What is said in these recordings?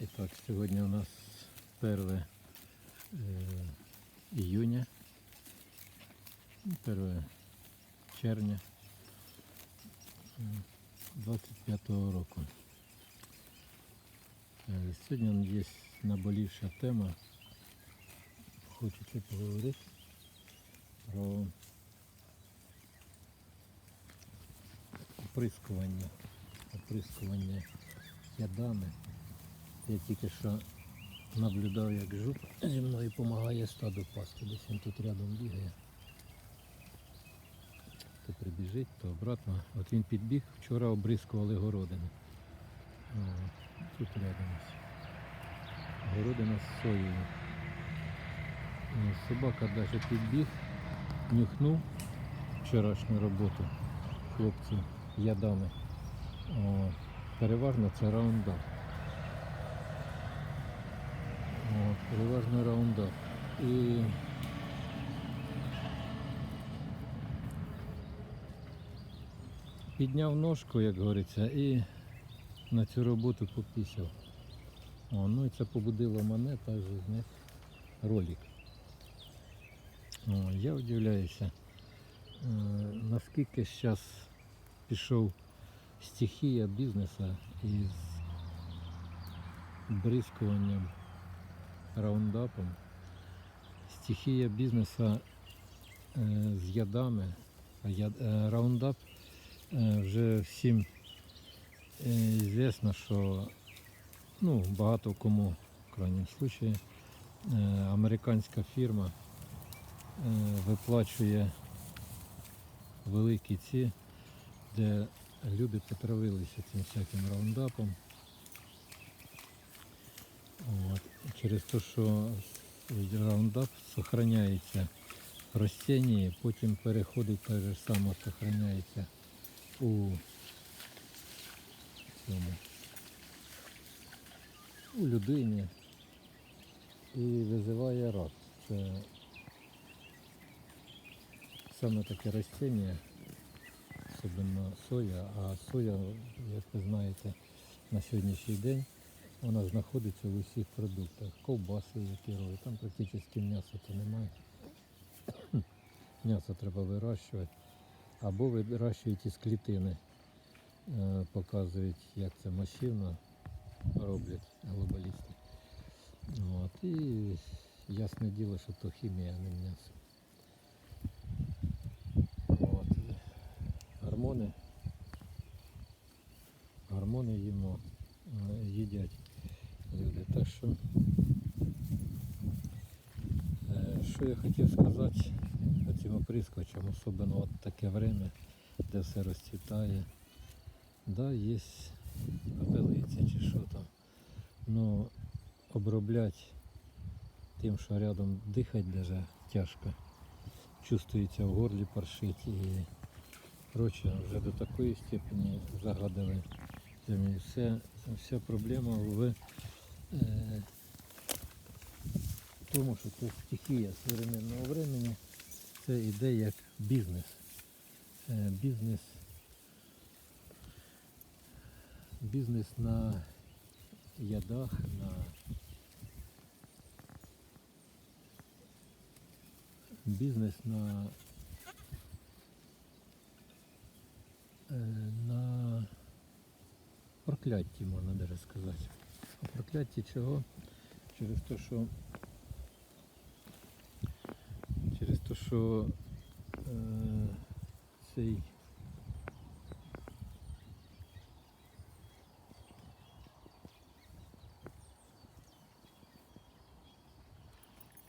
І так, сьогодні у нас 1 е, іюня, ну, 1 червня 25-го року. Е, Сьогодні є наболівша тема. Хочеться поговорити про оприскування, оприскування ядами. Я тільки що наблюдав, як жук зі мною допомагає стаду пасти. Десь він тут рядом бігає. То прибіжить, то обратно. От він підбіг, вчора обрискували городину. О, тут рядом. Городина з соєю. Собака навіть підбіг, нюхнув вчорашню роботу хлопців ядами. О, переважно це раундап. От, переважно раундап. І підняв ножку, як говориться, і на цю роботу попісяв. О, ну і це побудило мене також зняти ролик. О, я удивляюся, е, наскільки зараз пішов стихія бізнесу із бризкуванням раундапом. Стихія бізнесу е, з ядами. Е, Раундап е, вже всім звісно, що ну, багато кому, в крайньому е, американська фірма виплачує великі ці, де люди потравилися цим всяким раундапом. От. Через те, що раундап зберігається в ростінні, потім переходить так же само зберігається у цьому, у людині і визиває рак. Це саме таке ростіння, особливо соя, а соя, як ви знаєте, на сьогоднішній день вона знаходиться в усіх продуктах. Ковбаси, які роблять, там практично м'яса то немає. М'ясо треба вирощувати. Або вирощують із клітини. Е, Показують, як це масивно роблять глобалісти. От. І ясне діло, що то хімія, а не м'ясо. От. Гормони. Гормони їмо, е, їдять люди. Так що, е, що я хотів сказати цим оприскувачам, особливо от таке время, де все розцвітає. Да, є пепелиця чи що там. Ну, обробляти тим, що рядом дихати даже тяжко. Чувствується в горлі паршить і проче, вже до такої степені загадали вся проблема в е, тому, що це стихія современного времени, це іде як бізнес. Е, бізнес. Бізнес на ядах, на бізнес на е, на прокляття, можна навіть сказати. А прокляття чого? Через те, що через те, що е, цей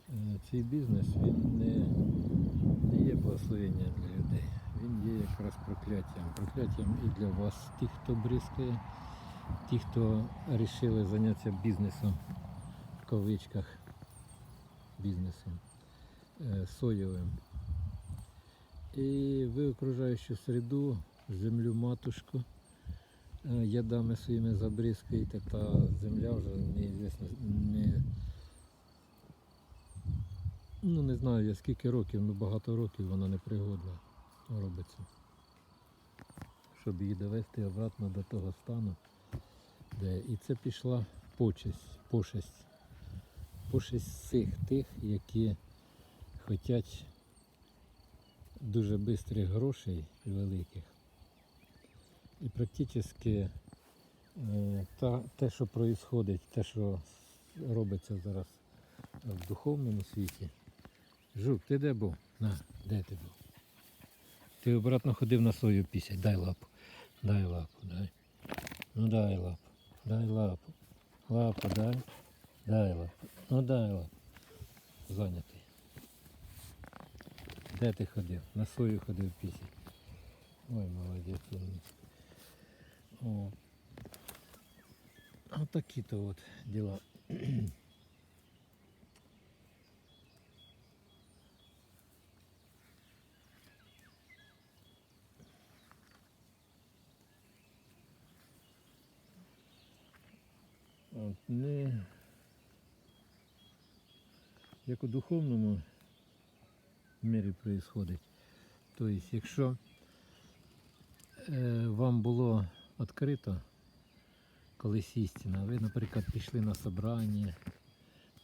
Е, цей бізнес він не, не є благословенням для людей. Він є якраз прокляттям. Прокляттям і для вас, тих, хто бризкає, ті, хто вирішили зайнятися бізнесом в кавичках бізнесом соєвим. І ви окружаючу середу, землю матушку е, ядами своїми забризкаєте, та земля вже неізвісно, не Ну не знаю я скільки років, ну багато років вона непригодна робиться. Щоб її довести обратно до того стану, де і це пішла почесть, пошесть. Пошесть всіх тих, які хочуть дуже швидких грошей і великих. І практично е, та, те, що відбувається, те, що робиться зараз в духовному світі. Жук, ти де був? На, де ти був? Ти обратно ходив на свою пісять. Дай лапу. Дай лапу, дай. Ну дай лапу. Дай лапу. Лапу дай. Дай лапу. Ну дай лапу. Зайнятий. Де ти ходив? На свою ходив пісять. Ой, молодець. О. Вот такие-то вот дела. От, не як у духовному мірі происходить. Тобто, якщо е, вам було відкрито колись істина, ви, наприклад, пішли на собрання,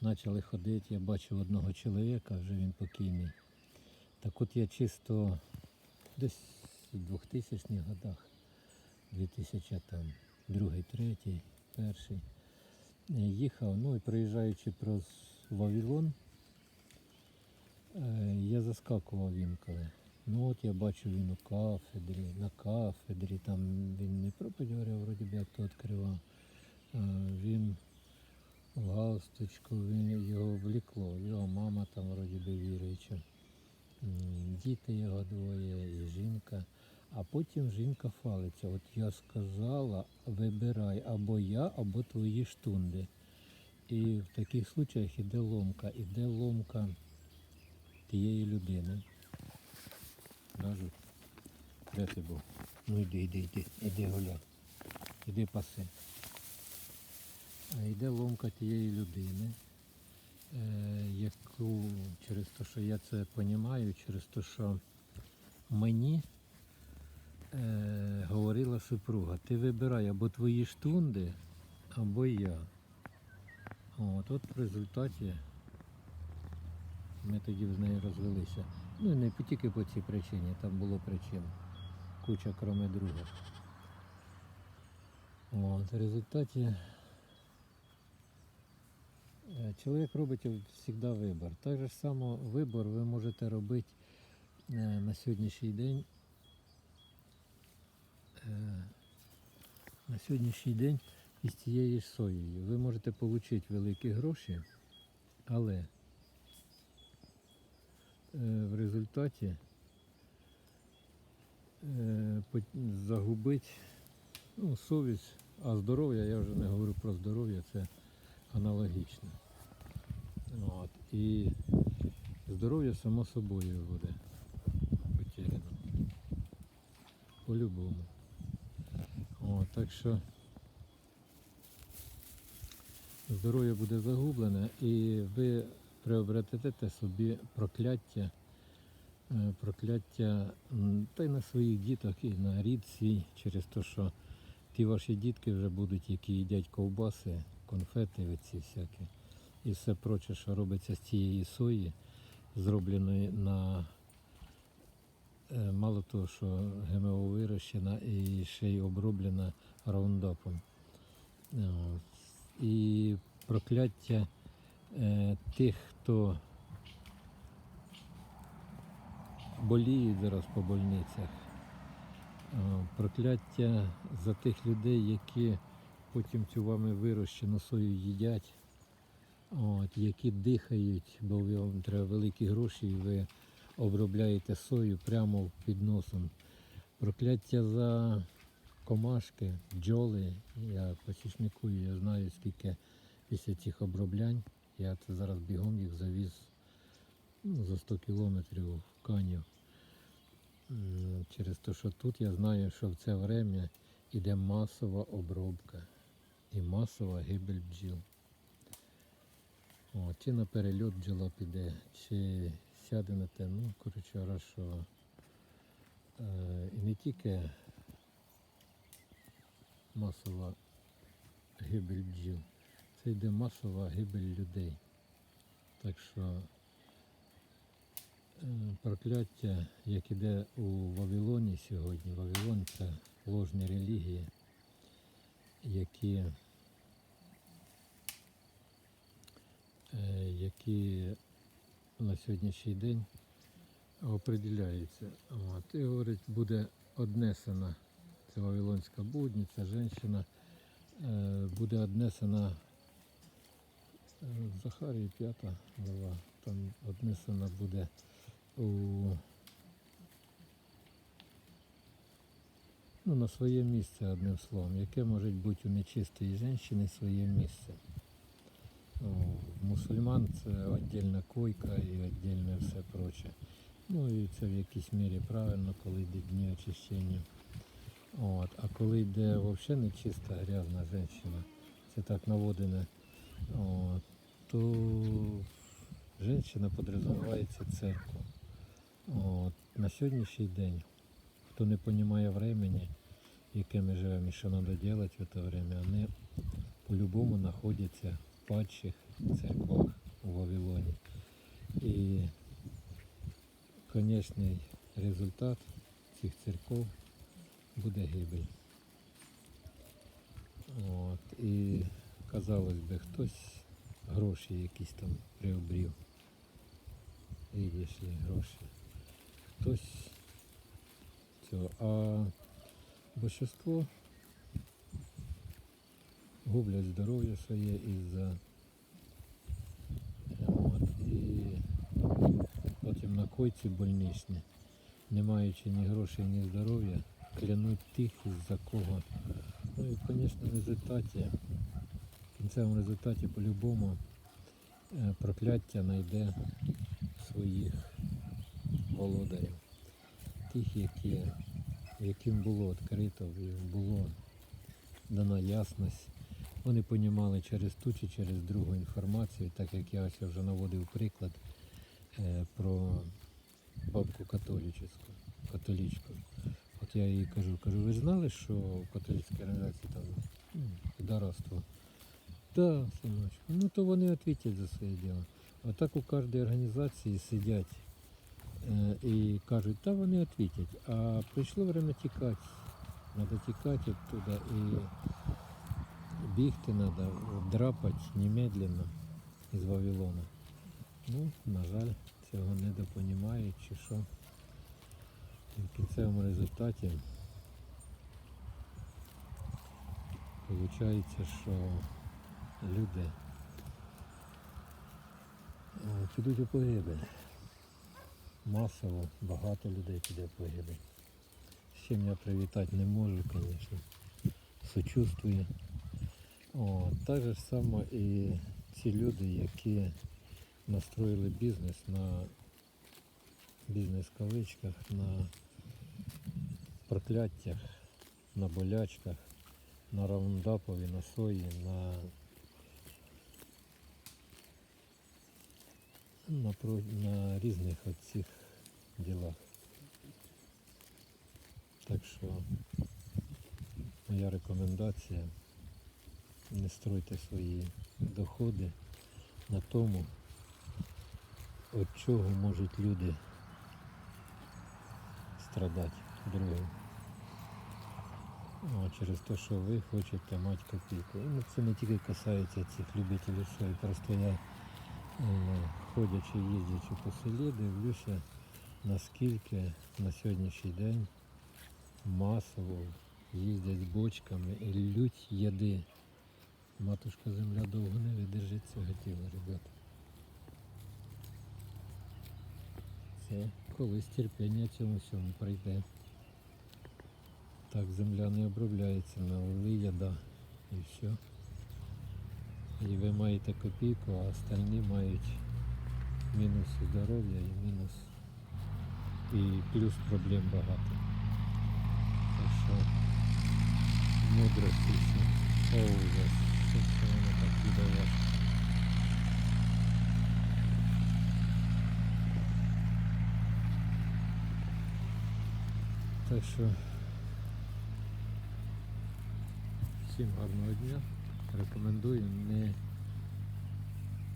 почали ходити, я бачив одного чоловіка, вже він покійний. Так от я чисто десь у 2000-х годах, 2000 там, другий, третій, перший, їхав, ну і проїжджаючи про Вавилон, е, я заскакував інколи. Ну от я бачу він у кафедрі, на кафедрі, там він не проповідь говорив, вроді би як то відкривав. Він в галстучку, він його влекло, його мама там вроді би віруюча. Діти його двоє і жінка. А потім жінка фалиться. От я сказала, вибирай або я, або твої штунди. І в таких случаях іде ломка, іде ломка тієї людини. Кажуть, де ти був? Ну йди, йди, йди, іди гуляй. Іди паси. А йде ломка тієї людини, е, яку через те, що я це розумію, через те, що мені е, говорила супруга, ти вибирай або твої штунди, або я. От, от в результаті ми тоді з нею розвелися. Ну не тільки по цій причині, там було причин. Куча, кроме друга. От, в результаті е, чоловік робить завжди вибір. Так же само вибір ви можете робити е, на сьогоднішній день. е, На сьогоднішній день із цією соєю. Ви можете отримати великі гроші, але в результаті е, загубить ну, совість, а здоров'я, я вже не говорю про здоров'я, це аналогічно. От. І здоров'я само собою буде потеряно. По-любому. Так що здоров'я буде загублене і ви приобретете собі прокляття, е, прокляття та й на своїх діток, і на рід свій, через те, що ті ваші дітки вже будуть, які їдять ковбаси, конфети, оці всякі, і все проче, що робиться з цієї сої, зробленої на е, мало того, що ГМО вирощена і ще й оброблена раундапом. І прокляття е, тих, хто боліють зараз по больницях, Е, прокляття за тих людей, які потім цю вами вирощену сою їдять, от, які дихають, бо вам треба великі гроші, і ви обробляєте сою прямо під носом. Прокляття за комашки, бджоли. Я посічникую, я знаю, скільки після цих оброблянь. Я це зараз бігом їх завіз ну, за 100 кілометрів в Канів. Через те, що тут я знаю, що в це время йде масова обробка і масова гибель бджіл. О, чи на перельот бджола піде, чи сяде на те, ну, коротше, хорошо. Е, і не тільки масова гибель бджіл, це йде масова гибель людей. Так що е, прокляття, як іде у Вавилоні сьогодні, Вавилон це ложні релігії, які, е, які на сьогоднішній день определяються. От. І говорить, буде однесена це Вавилонська будниця, жінка, е, буде однесена Захарії п'ята глава, там однесена буде у ну, на своє місце, одним словом, яке може бути у нечистої жінки своє місце. Ну, мусульман це віддільна койка і віддільне все проче. Ну і це в якійсь мірі правильно, коли йде дні очищення. От. А коли йде взагалі нечиста грязна жінка, це так наводене, от, то жінка підрозумівається церкву. От. На сьогоднішній день, хто не розуміє времени, яке ми живемо і що треба робити в це время, вони по-любому знаходяться в падших церквах у Вавилоні. І конечний результат цих церков буде гибель. От. І казалось би, хтось гроші якісь там приобрів. Видиш ли, гроші. Хтось цього. А більшинство гублять здоров'я своє із-за і потім на койці больничні, не маючи ні грошей, ні здоров'я, клянуть тих, із-за кого. Ну і, звісно, в результаті, в кінцевому результаті по-любому е, прокляття знайде своїх володарів. Тих, які, яким було відкрито, було дана ясність. Вони понімали через ту чи через другу інформацію, так як я ось вже наводив приклад е, про бабку католічну, католічку. От я їй кажу, кажу, ви знали, що в католицькій організації там ну, підараство? Да, синочку. Ну то вони відповідять за своє діло. Отак у кожній організації сидять е, і кажуть, та вони відповідять. А прийшло время тікати. Треба тікати оттуда і бігти треба, драпати немедленно із Вавилона. Ну, на жаль, цього не допонімають чи що. І в кінцевому результаті виходить, що люди е, підуть у погибель. Масово багато людей піде в погибель. Чим я привітати не можу, звісно. Сочувствую. Так же само і ці люди, які настроїли бізнес на бізнес в кавичках, на прокляттях, на болячках, на раундапові, на сої, на, на, про- на різних оцих ділах. Так що моя рекомендація не стройте свої доходи на тому, від чого можуть люди страдати другим. А через те, що ви хочете мати копійку. І ну, це не тільки касається цих любителів сої. Просто я, ходячи, їздячи по селі, дивлюся, наскільки на сьогоднішній день масово їздять бочками і лють яди. Матушка земля довго не видержить цього тіла, ребята. Це колись терпіння цьому всьому прийде. Так земля не обробляється, налили яда і все. І ви маєте копійку, а остальні мають мінус здоров'я і мінус і плюс проблем багато. Так що мудрості все. О, ужас. Воно так віддає? Так що всім гарного дня. Рекомендую не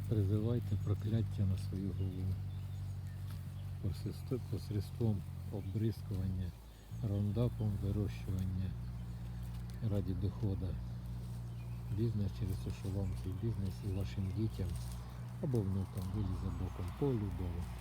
призивайте прокляття на свою голову. Посредством обрискування, раундапом вирощування раді доходу. Бізнес через те, що вам цей бізнес і вашим дітям або внукам вилізе боком по любому.